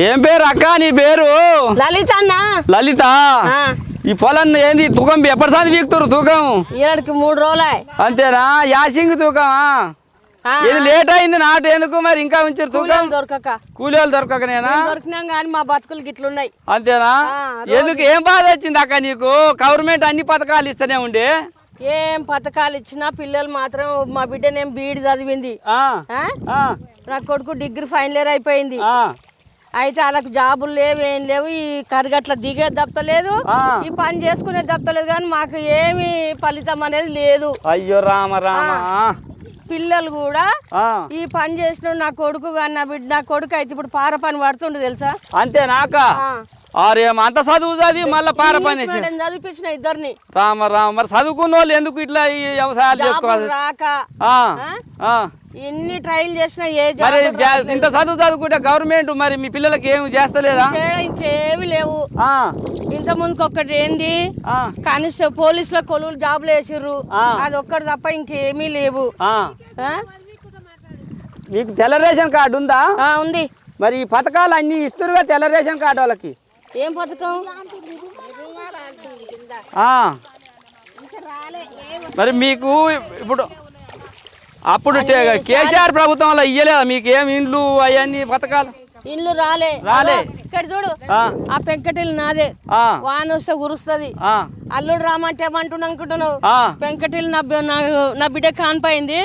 ఏం పేరు అక్క నీ పేరు? లలిత అన్న. లలిత? ఈ పొలం ఏంది? తూకం ఎప్పటి సారి వీక్తురు తూకం? ఈనాడికి మూడు రోజులే. అంతేనా? యాసింగ్ తూకమా? ఇది లేట్ అయింది నాటు. ఎందుకు మరి ఇంకా ఉంచారు తూకం? కూలీలు దొరకక. కూలి వాళ్ళు దొరకకనేనా దొరికినాం కానీ మా బతుకులు గిట్లున్నాయి. అంతేనా? ఎందుకు? ఏం బాధ వచ్చింది అక్క నీకు? గవర్నమెంట్ అన్ని పథకాలు ఇస్తూనే ఉండే. ఏం పథకాలు ఇచ్చినా పిల్లలు మాత్రం మా బిడ్డనేం బీఈడి చదివింది. నా కొడుకు డిగ్రీ ఫైనల్ ఇయర్ అయిపోయింది. అయితే వాళ్ళకి జాబులు లేవు ఏం లేవు. ఈ కరిగట్ల దిగే దప్పలేదు. ఈ పని చేసుకునే దప్పలేదు కానీ మాకు ఏమి ఫలితం అనేది లేదు. అయ్యో రామ రామ. పిల్లలు కూడా ఈ పని చేసిన నా కొడుకు కానీ నా బిడ్డ నా కొడుకు అయితే ఇప్పుడు పార పని పడుతుండు తెలుసా? అంతేనాక ఆ. ఆరేం అంత చదువు చదివి మళ్ళీ పార పని చదివిపించిన ఇద్దరిని. రామ రామ మరి చదువుకున్న వాళ్ళు ఎందుకు ఇట్లా ఈ వ్యవసాయాలు చేసుకోవాలి. ఎన్ని ట్రైల్ చేసినా ఏ మరి ఇంత చదువు చదువుకుంటే గవర్నమెంట్ మరి మీ పిల్లలకి ఏమి చేస్తలేదా? ఇంకేవి లేవు. ఇంత ముందుకు ఒక్కటి ఏంది కనిష్ట పోలీసుల కొలువులు జాబులు వేసిర్రు. ఆ. అది ఒక్కటి తప్ప ఇంకేమీ లేవు? మీకు తెల్ల రేషన్ కార్డు ఉందా? ఉంది. మరి ఈ పథకాలు అన్ని ఇస్తురుగా తెల్ల రేషన్ కార్డు వాళ్ళకి? ఏం పథకం. మరి మీకు ఇప్పుడు అప్పుడు కేసీఆర్ ప్రభుత్వంలో ఇయ్యలేదా మీకు ఏం ఇండ్లు అవన్నీ పథకాలు ఇల్లు రాలే రాలే. ఇక్కడ చూడు ఆ, పెంకటిల్లు నాదే. వాన వస్తే ఉరుస్తుంది ఆ, అల్లుడు రామంటే ఏమంటున్నా అనుకుంటున్నావు? పెంకటిల్లు నా బిడ్డ కానిపోయింది.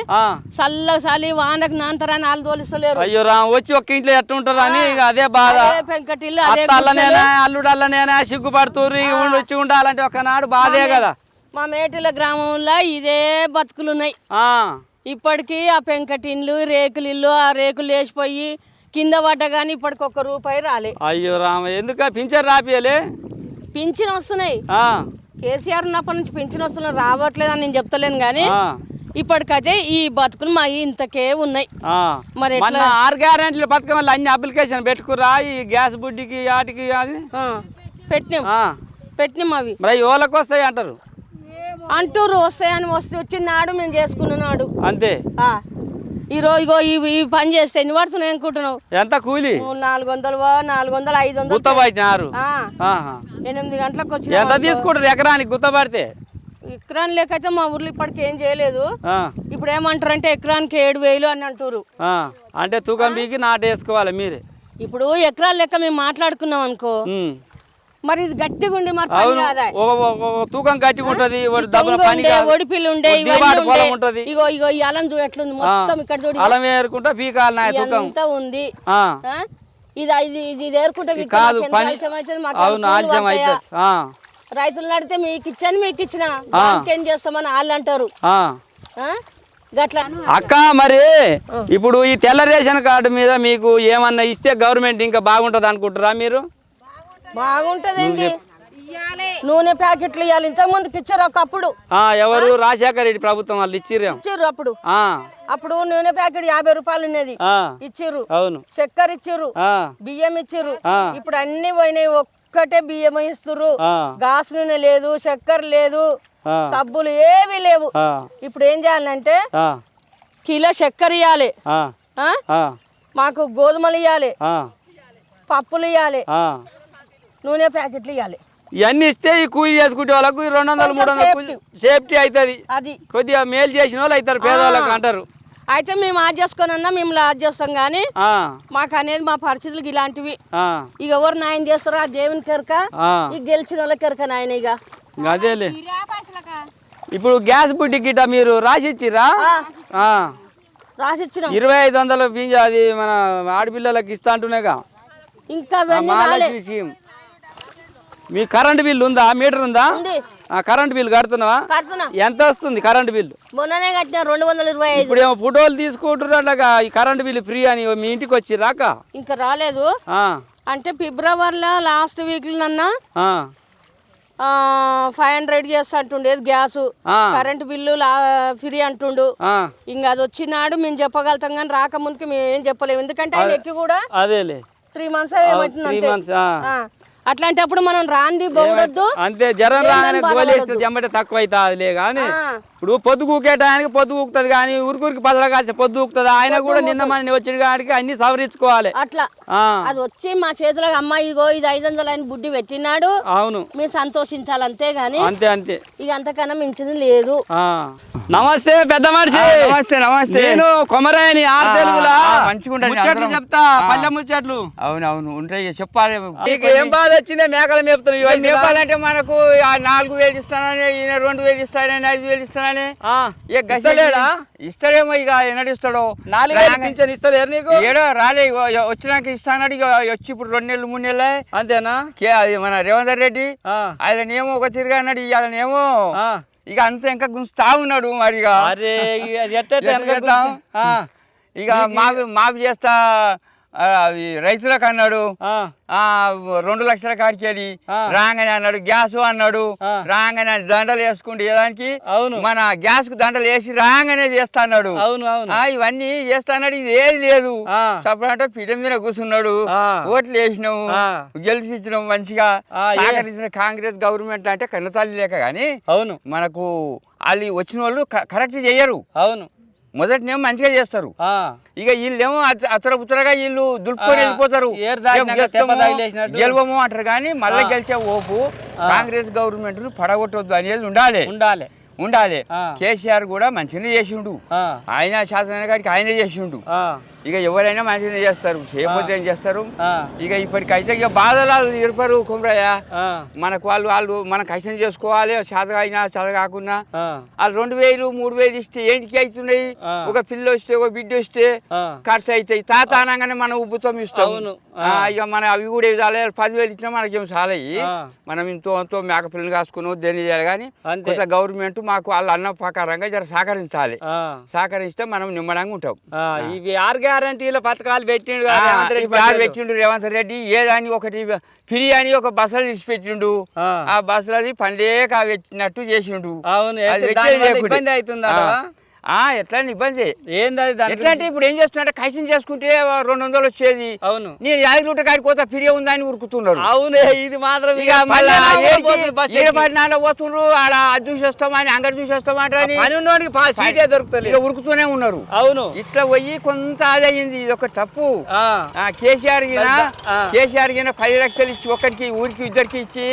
చల్ల చలి వానకు నాంతరాన్ని వాళ్ళు తోలిస్తలేరు. అయ్యో రా వచ్చి ఒక్క ఇంట్లో ఎట్టుంటారు అని అదే బాధ. పెంకటిల్లు అల్లుడు అల్లనేనా సిగ్గుపడుతుర్రు. వచ్చి ఉండాలంటే ఒకనాడు బాధే కదా. మా మేటిల గ్రామంలో ఇదే బతుకులు ఉన్నాయి ఆ, ఇప్పటికీ ఆ పెంకటిన్లు రేకులు ఇల్లు ఆ రేకులు లేచిపోయి కింద పడ్డ కానీ ఇప్పటికి ఒక్క రూపాయి రాలే. అయ్యో రామ ఎందుక పింఛన్ రాపియలే పింఛన్ వస్తున్నాయి. కేసీఆర్ ఉన్నప్పటి నుంచి పింఛన్ వస్తున్నాయి రావట్లేదని నేను చెప్తలేను కానీ ఇప్పటికైతే ఈ బతుకులు మా ఇంతకే ఉన్నాయి. మరి ఆరు గ్యారెంటీల పథకం వల్ల అన్ని అప్లికేషన్ పెట్టుకురా ఈ గ్యాస్ బుడ్డికి వాటికి అని? పెట్టినాం. పెట్టినాం అవి. మరి వస్తాయి అంటారు? అంటూరు వస్తాయని వస్తే వచ్చినాడు మేము చేసుకున్నాడు అంతే. ఈ రోజు ఇగో ఈ పని చేస్తే ఎన్ని పడుతున్నాయి అనుకుంటున్నావు? ఎంత కూలి? నాలుగు వందలు నాలుగు వందలు ఐదు వందలు గుత్తబట్టినారు. ఎనిమిది గంటలకు వచ్చిన ఎంత తీసుకుంటారు ఎకరానికి గుత్తపడితే ఎకరాన్ లేకైతే మా ఊర్లో ఇప్పటికి ఏం చేయలేదు. ఇప్పుడు ఏమంటారు అంటే ఎకరానికి ఏడు వేలు అని అంటారు. అంటే తూకం బీకి నాటేసుకోవాలి మీరే. ఇప్పుడు ఎకరాల లెక్క మేము మాట్లాడుకున్నాం అనుకో. మరి ఇది గట్టిగా ఉండి మరి పని అవును. కాదా? ఒక ఒక- ఒక తూకం గట్టిగా ఉంటది ఒకటి దబ్బున పని ఉండే కాదు. ఒడిపిల్లు ఉండే ఇవన్నీ పొలం ఉండే. ఉంటది. ఇగో ఇగో ఈ అలం చూడు ఎట్లుంది? మొత్తం ఇక్కడ చూడు. అలం ఏరుకుంటా పీకాలి నా తూకం. ఎంత ఉంది? ఆ. ఆ? ఇది ఇది ఇది ఇది ఏరుకుంటే మీకు కాదు మాకు ఎంత పని ఆలస్యం అవుతుంది, మాకు అవును కూలి ఆలస్యం పడతాయా? అవుతుంది. ఆ, రైతులు నడితే మీకు ఇచ్చాను మీకు ఇచ్చిన. దానికేం చేస్తామని వాళ్ళు అంటారు. ఆ. ఆ? గట్లా. అక్క మరి ఇప్పుడు ఈ తెల్ల రేషన్ కార్డు మీద మీకు ఏమన్నా ఇస్తే గవర్నమెంట్ ఇంకా బాగుంటది అనుకుంటారా మీరు? బాగుంటదండి. నూనె ప్యాకెట్లు ఇవ్వాలి ఇంతకు ముందుకు ఇచ్చారు ఒకప్పుడు. ఆ ఎవరు? రాజశేఖర రెడ్డి ప్రభుత్వం వాళ్ళు ఇచ్చిర్రేం ఇచ్చారు అప్పుడు. ఆ, అప్పుడు నూనె ప్యాకెట్ యాభై రూపాయలు ఉన్నది. ఆ, ఇచ్చిర్రు. అవును. చక్కెర ఇచ్చిర్రు. ఆ, బియ్యం ఇచ్చిర్రు. ఆ. ఇప్పుడు అన్ని పోయినాయి. ఒక్కటే బియ్యం ఇస్తుర్రు. ఆ, గాస్ నూనె లేదు చక్కెర లేదు ఆ, సబ్బులు ఏవి లేవు. ఆ, ఇప్పుడు ఏం చేయాలంటే ఆ, కిలో చక్కెర ఇవ్వాలి ఆ, ఆ? ఆ, మాకు గోధుమలు ఇవ్వాలి ఆ, పప్పులు ఇవ్వాలి ఆ. నూనె ప్యాకెట్లు ఇవ్వాలి ఇవన్నీ ఇస్తే ఈ కూలి చేసుకుంటే వాళ్ళకు రెండు వందలు మూడు వందలు సేఫ్టీ అవుతుంది అది. కొద్దిగా మేలు చేసిన వాళ్ళు అవుతారు పేదవాళ్ళకి అంటారు. అయితే మేము ఆజ్ చేసుకొనన్నా మేము లాజ్ చేస్తాం కానీ ఆ, మాకు అనేది మా పరిస్థితులు ఇలాంటివి. ఆ, ఇక ఎవరు న్యాయం చేస్తారో ఆ దేవుని కెరక ఆ. ఇక గెలిచిన వాళ్ళ కెరక నాయన ఇక. అదేలే. ఇప్పుడు గ్యాస్ బుడ్డి గిట్ట మీరు రాసి ఇచ్చిర్రా ఆ. రాసిచ్చినాం. ఇరవై ఐదు వందల పింజ అది మన ఆడపిల్లలకి ఇస్తా అంటున్నాగా ఇంకా ఆ అవన్నీ రాలే మహాలక్ష్మి స్కీమ్ మీ కరెంట్ బిల్ ఉందా? మీటర్ ఉందా? కరెంట్ బిల్ కడుతున్నావా? కడుతున్నా. ఎంత వస్తుంది కరెంట్ బిల్లు? మొన్ననే కట్టిన రెండు వందల ఇరవై ఐదు. ఇప్పుడు ఏమో ఫోటోలు అట్లాగా ఈ కరెంట్ బిల్ ఫ్రీ అని మీ ఇంటికి వచ్చి రాక ఇంకా రాలేదు. అంటే ఫిబ్రవరిలో లాస్ట్ వీక్ నన్న ఫైవ్ హండ్రెడ్ చేస్తా అంటుండేది గ్యాస్. కరెంట్ బిల్లు ఫ్రీ అంటుండు. ఇంకా అది వచ్చినాడు మేము చెప్పగలుగుతాం కానీ రాకముందుకి మేము ఏం చెప్పలేము. ఎందుకంటే ఆయన ఎక్కి కూడా అదేలే. Three months three months. అట్లాంటప్పుడు మనం రాంది బొగడొద్దు అంతే జ్వరం రాగానే గోలేస్తే జమ్మటే తక్కువ అవుతుందిలే కానీ. ఇప్పుడు పొద్దు కూకేటానికి పొద్దు కూకుతుంది కానీ ఊరికి పదలా కాల్సి పొద్దు కూకుతుంది ఆయన కూడా నిన్న మన వచ్చిన కాడికి అన్ని సవరించుకోవాలి. అట్లా. ఆ, అది వచ్చి మా చేతిలో అమ్మాయి ఇగో ఇది ఐదు వందలు అని బుడ్డి పెట్టినాడు. అవును. మేము సంతోషించాలి అంతే గాని అంతే అంతే. ఇక అంతకన్నా మించింది లేదు. ఆ. నమస్తే పెద్ద మనిషి. నమస్తే నమస్తే. నేను కొమరాయని ఆరు ఆ, తెలుగులా? ముచ్చట్లు అందరం. చెప్తా. పల్లె ముచ్చట్లు. అవునవును ఉంటాయి చెప్పాలి. నీకు ఏం బాధ వచ్చిందే? మేకలు వయసులో? చెప్పాలంటే మనకు ఆ నాలుగు వేలు ఇస్తానని రెండు వేలు ఇస్తానని ఐదు వేలు ఇస్తానని ఇస్తలేడా? ఇస్తాడేమో ఇక ఎన్నడిస్తాడో నాలుగు ఇస్తలేరు నీకు? ఏడో రాలే వచ్చినాక ఇస్తానడు ఇక వచ్చి ఇప్పుడు రెండు నెలలు మూడు నెలలు. అంతేనా? మన రేవంత్ రెడ్డి. ఆ, ఆయననేమో ఒక తిరిగి అన్నాడు ఇవాళనేమో ఆ. ఇక అంత ఇంకా గుంచుతా ఉన్నాడు మరి ఇక. ఇక మాఫీ మాఫీ చేస్తా అది రైతులకు అన్నాడు. రెండు లక్షల కాడికి వెళ్ళి ఆ. రాగానే అన్నాడు గ్యాస్ అన్నాడు. రాగానే దండలు వేసుకుంటే అవును. మన గ్యాస్కు దండలు వేసి రాగానే చేస్తా అన్నాడు. అవును అవును. ఆ, ఇవన్నీ చేస్తా అన్నాడు. ఇది ఏది లేదు. సపరేట్ పీఠం మీద కూర్చున్నాడు. ఓట్లు వేసినావు ఆ. గెలిపించినావు మంచిగా. సహకరించిన కాంగ్రెస్ గవర్నమెంట్ అంటే కన్నతల్లి లేక కానీ అవును. మనకు వాళ్ళు వచ్చిన వాళ్ళు కరెక్ట్ చేయరు అవును. మొదటినేమో మంచిగా చేస్తారు. ఇక వీళ్ళేమో పుతరగా వీళ్ళు దులుపుకొని వెళ్ళిపోతారు. గెలవము అంటారు కానీ మళ్ళీ. గెలిచే ఓపు కాంగ్రెస్ గవర్నమెంట్ను పడగొట్టొద్దు అనేది ఉండాలి. ఉండాలి. ఉండాలి. కేసీఆర్ కూడా మంచిగానే చేసిండు. ఆయన శాసన గారికి ఆయనే చేసిండు. ఇక ఎవరైనా మంచిగానే చేస్తారు. చేయకపోతే ఏం చేస్తారు? ఇక ఇప్పటికైతే ఇక బాధలు ఇరుపరు కుమ్రయ్య. మనకు వాళ్ళు వాళ్ళు మనం కష్టం చేసుకోవాలి. చదగా అయినా చదవ కాకున్నా ఆ, వాళ్ళు రెండు వేలు మూడు వేలు ఇస్తే ఏంటికి అవుతున్నాయి. ఒక పిల్ల వస్తే ఒక బిడ్డ వస్తే. ఖర్చు అవుతాయి. తాత అనగానే మనం ఉబ్బుతాం ఇస్తాం ఇక మన అవి కూడా ఇవ్వాలి పదివేలు ఇచ్చినా మనకేం చాలయ్యి. మనం ఇంతో అంతో మేక పిల్లలు కాసుకుని దేని చేయాలి కానీ. కొంత గవర్నమెంట్ మాకు వాళ్ళ అన్న ప్రకారంగా జర సహకరించాలి. సహకరిస్తే మనం నిమ్మడంగా ఉంటాం. ఇవి ఆరు గ్యారంటీల పథకాలు పెట్టిండు కదా రేవంత్ రెడ్డి. పెట్టిండు రేవంత్ రెడ్డి ఏదాని ఒకటి ఫ్రీ అని ఒక బస్సులు తీసి పెట్టిండు ఆ. బస్సులది పనిలేక పెట్టినట్టు చేసిండు అవును అది అయితే పెట్టేది దానివల్ల లేకుండే. ఇబ్బంది అవుతుంది ఆ. ఆ, ఎట్లా అని ఇబ్బంది? ఏంది అది దాని ఎట్లా అంటే ఇప్పుడు ఏం చేస్తున్నట్టే కైసం చేసుకుంటే రెండు వందలు వచ్చేది. అవును. నేను యాభై రూట కాడికి పోతా ఫిర్యా ఉందని ఉరుకుతున్నారు. అవునే ఇది మాత్రం ఇక మళ్ళా. ఈడపడినాలో పోతున్నారు ఆడ అది చూసి వస్తామని అంగడి చూసి వస్తామంటారని పని ఉన్నోడికి పా- సీటే దొరుకుతలేదు. ఇక ఉరుకుతూనే ఉన్నారు. అవును. ఇట్లా పోయి కొంత ఆదయింది ఇది ఒక తప్పు. కేసీఆర్ గిన. కేసీఆర్ గిన పది లక్షలు ఇచ్చి ఒకరికి ఊరికి ఇద్దరికి ఇచ్చి.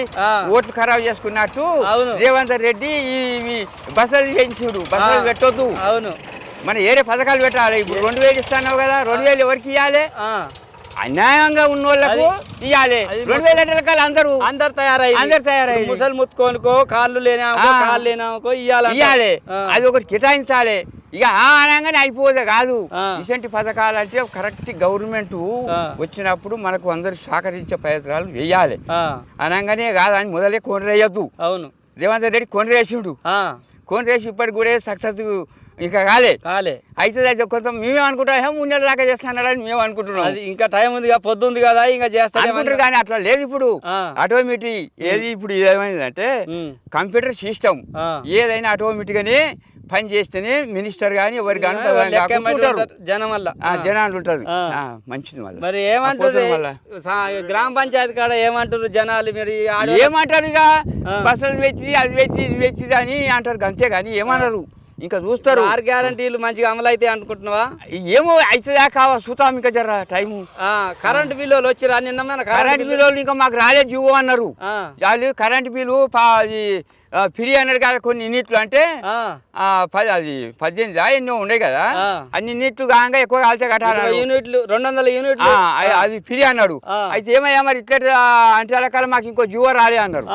ఓట్లు ఖరాబ్ చేసుకున్నట్టు అవును. రేవంత్ రెడ్డి ఈ బస్సులు పెంచుడు బస్సులు. పెట్టొద్దు. అవును. మన ఏరే పథకాలు పెట్టాలి. ఇప్పుడు రెండు వేలు ఇస్తాన్నావు కదా రెండు వేలు ఎవరికి ఇవ్వాలి అన్యాయంగా ఉన్న వాళ్ళకు ఇవ్వాలి రెండు వేల రకాలు అందరూ అందరు తయారయ్యి అందరు తయారయ్యి. ముసలి ముత్తుకోనుకో కాళ్ళు ఆ. కాళ్ళు లేనామకో ఇయ్యాలి. ఇవ్వాలి అది ఒకటి కేటాయించాలి. ఇక అనగానే అయిపోదే కాదు. ఇటువంటి పథకాలు అంటే కరెక్ట్ గవర్నమెంట్. వచ్చినప్పుడు మనకు అందరు సహకరించే ప్రయత్నాలు వేయాలి. అనగానే కాదు అని మొదలే కొనరేయద్దు. అవును. రేవంత్ రెడ్డి కొనరేసిండు. కొనరేసి ఇప్పటికి కూడా సక్సెస్ ఇంకా కాలే. కాలే. అయితే అయితే కొంత మేమే అనుకుంటాం "హే, మూడు నెలల దాకా చేస్తున్నాడని మేము అనుకుంటున్నాం. అది ఇంకా టైం ఉంది కదా పొద్దు ఉంది కదా ఇంకా అనుకుంటారు కానీ అట్లా లేదు ఇప్పుడు. ఆటోమేటిక్ ఏది ఇప్పుడు ఏమైందంటే. Computer system. ఏదైనా ఆటోమేటిక్గానే పని చేస్తేనే మినిస్టర్ కానీ ఎవరు జనం వల్ల. జనాలు ఉంటారు. మంచిది మళ్ళీ. మరి ఏమంటారు? గ్రామ పంచాయతీ కాడ ఏమంటారు జనాలు? మరి ఏమంటారు ఇక. బస్సులు పెట్టి అది పెట్టి ఇది పెట్టి అని అంటారు అంతే కానీ ఏమన్నారు ఇంకా చూస్తారు. ఆరు గ్యారంటీలు మంచిగా అమలు అయితే అనుకుంటున్నావా? ఏమో అవుతుందా కావా చూతాం ఇంకా జర టైము. ఆ, కరెంట్ బిల్లులు వచ్చిరా నిన్న కరెంట్ బిల్లు ఇంకా మాకు రాలేదు జీవో అన్నారు. వాళ్ళు కరెంట్ బిల్లు ఫ్రీ అన్నారు కదా కొన్ని యూనిట్లు అంటే అది పద్దెనిమిది ఎన్నో ఉన్నాయి కదా. అన్ని యూనిట్లు కాగా ఎక్కువ ఇరవై కట్టాలి యూనిట్లు రెండు వందల యూనిట్లు అది ఫ్రీ అన్నాడు. అయితే ఏమయ్యా మరి ఇట్లా అంటే రకాల మాకు ఇంకో జీవో రాలే అన్నారు.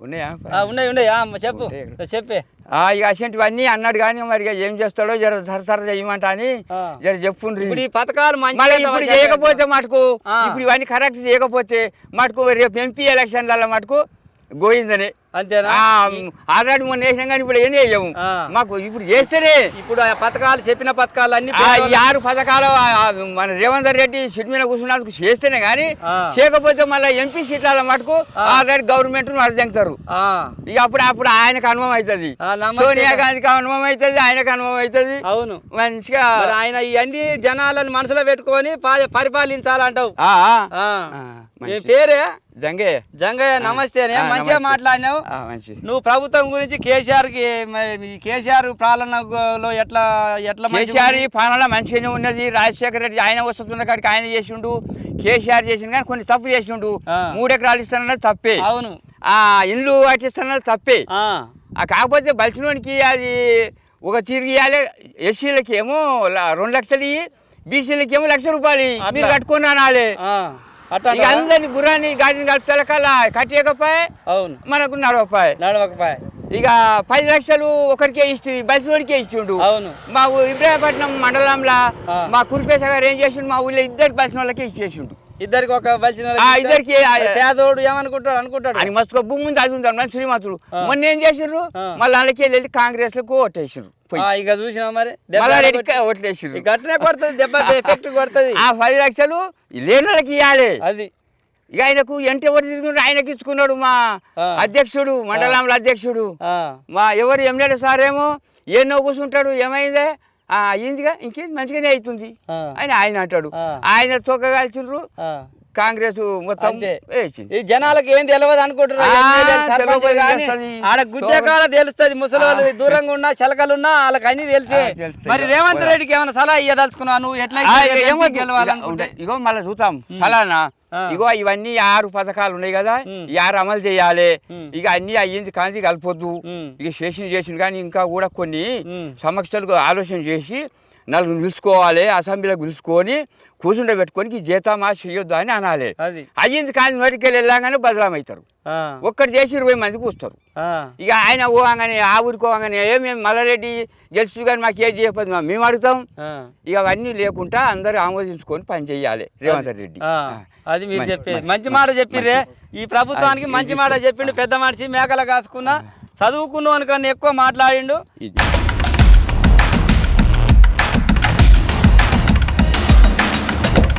ఉన్నాయా? ఉన్నాయి ఉన్నాయి. చెప్పు. చెప్పే. ఇక అసంటివన్నీ అన్నాడు కానీ మరి ఏం చేస్తాడో జర సరసర చేయమంట అని. జర చెప్పుండ్రి ఈ పథకాలు మళ్ళీ ఇప్పుడు చేయకపోతే మటుకు. ఇప్పుడు ఇవన్నీ కరెక్ట్ చేయకపోతే మటుకు రేపు ఎంపీ ఎలక్షన్లలో మటుకు గోయిందని అంతేనా? ఆల్రెడీ మొన్న వేసినాం కానీ ఇప్పుడు ఏం. మాకు ఇప్పుడు చేస్తేనే. ఇప్పుడు ఆ పథకాలు చెప్పిన పథకాలు అన్ని ఆరు పథకాలు మన రేవంత్ రెడ్డి సీట్ మీద కూర్చున్నందుకు చేస్తేనే కానీ. చేయకపోతే మళ్ళీ ఎంపీ సీట్ల మటుకు ఆల్రెడీ గవర్నమెంట్ అర్థంటారు ఆ, ఇక అప్పుడు అప్పుడు ఆయనకు అనుభవం అవుతుంది. సోనియా గాంధీకి అనుభవం అవుతుంది ఆయనకు అనుభవం అవుతుంది. అవును. మంచిగా ఆయన ఇవన్నీ జనాలను మనసులో పెట్టుకొని పరిపాలించాలంటావు. పేరే? జంగే జంగయ్య నమస్తే మంచిగా. మాట్లాడినావు. నువ్వు ప్రభుత్వం గురించి కేసీఆర్కి కేసీఆర్ పాలనలో ఎట్లా ఎట్లా కేసీఆర్ పాలన మంచిగానే ఉన్నది. రాజశేఖర రెడ్డి ఆయన వస్తున్న కాడికి ఆయన చేసిండు. కేసీఆర్ చేసిండు కానీ కొన్ని తప్పు చేసిండు. ఆ. మూడు ఎకరాలు ఇస్తానన్నది తప్పే. అవును. ఆ ఇల్లు కట్టిస్తానన్నది తప్పే. కాకపోతే బలిసినోనికి అది ఒక తిరిగి ఇవ్వాలి ఎస్సీలకి ఏమో ల- రెండు లక్షలు ఇయ్యి బీసీలకి ఏమో లక్ష రూపాయలు. మీరు కట్టుకుని అనాలి ఆ, అట్లా ఇక అందరిని గుర్రాన్ని గాడిని కట్టాల కట్టేయకపోయే అవును. మనకు నడవపాయే నడవకపాయ. ఇక పది లక్షలు ఒకరికే ఇస్తుంది బలిసినోడికే ఇచ్చిండు. అవును. మా ఇబ్రాహీపట్నం మండలంలో. మా కురిపేశ గారు ఏం చేసిండు? మా ఊళ్ళో ఇద్దరు బలిసిన వాళ్ళకే ఇచ్చేసిండు. ఇద్దరికి ఒక ఇద్దరికి పేదోడు ఏమనుకుంటాడు? అనుకుంటాడు. అని మస్తు భూమి ఉంది అది ఉంది శ్రీమంతుడు మొన్న ఏం చేసిండ్రు. మళ్ళీ వాళ్ళకి వెళ్ళి కాంగ్రెస్లకు ఓటేసిండ్రు ఇక చూసినావు మరి? ఓట్లేసిండ్రు గట్టనే కొడుతుంది దెబ్బ ఎఫెక్ట్ కొడుతుంది. ఆ పది లక్షలు లేని వాళ్ళకి ఇవ్వాలి అది. ఇక ఆయనకు ఎంత ఎవరు తిరిగి ఆయనకి ఇచ్చుకున్నాడు మా. అధ్యక్షుడు మండలంలో అధ్యక్షుడు. మా ఎవరు ఎమ్మెల్యే సార్ ఏమో? ఎన్నో కూర్చుంటాడు ఏమైందే? అయ్యిందిగా ఇంకేం మంచిగానే అవుతుంది. అని ఆయన అంటాడు. ఆయన తొక్క కాల్చిండ్రు. ఆ. కాంగ్రెస్ మొత్తం ఈ జనాలకు ఏం తెలియదు తెలుస్తది. ఆడ తెలుస్తుంది. ముసలి వాళ్ళు దూరంగా ఉన్నా చిలకలున్నా వాళ్ళకి అన్ని తెలిసే. మరి రేవంత్ రెడ్డికి ఏమైనా సలహా ఇయ్యదలుచుకున్నావు నువ్వు? ఎట్లా ఏమొద్దు. గెలవాలనుకుంటే? ఇగో మళ్ళీ చూద్దాం. ఆ. ఇగో ఇవన్నీ ఆరు పథకాలు ఉన్నాయి కదా. ఈ ఆరు అమలు చేయాలి. ఇక అన్ని అయ్యింది కానీ కలపొద్దు. ఇక చేసింది చేసింది కానీ ఇంకా కూడా కొన్ని ఉమ్. సమస్యలు ఆలోచన చేసి నలుగురు నిలుచుకోవాలి అసెంబ్లీలో పిలుచుకొని కూర్చుండే పెట్టుకొని జీతమా చేయొద్దు అని అనాలి. అయ్యింది కానీ నోటికెళ్ళి వెళ్ళాగానే బదలామవుతారు ఒక్కటి చేసి ఇరవై మంది కూస్తారు. ఇక ఆయన పోగానే ఆ ఊరికి పోగానే ఏమేమి మల్లారెడ్డి గెలిచి కానీ మాకు ఏది మా మేము అడుగుతాం. ఇక అవన్నీ లేకుండా అందరూ ఆమోదించుకొని పని చేయాలి రేవంత్ రెడ్డి. అది మీరు చెప్పేది. మంచి- మాట చెప్పిర్రే. ఈ ప్రభుత్వానికి మంచి మాట చెప్పిండు పెద్ద మనిషి మేకల కాసుకున్నా చదువుకున్నావు అనుకన్నా ఎక్కువ మాట్లాడిండు.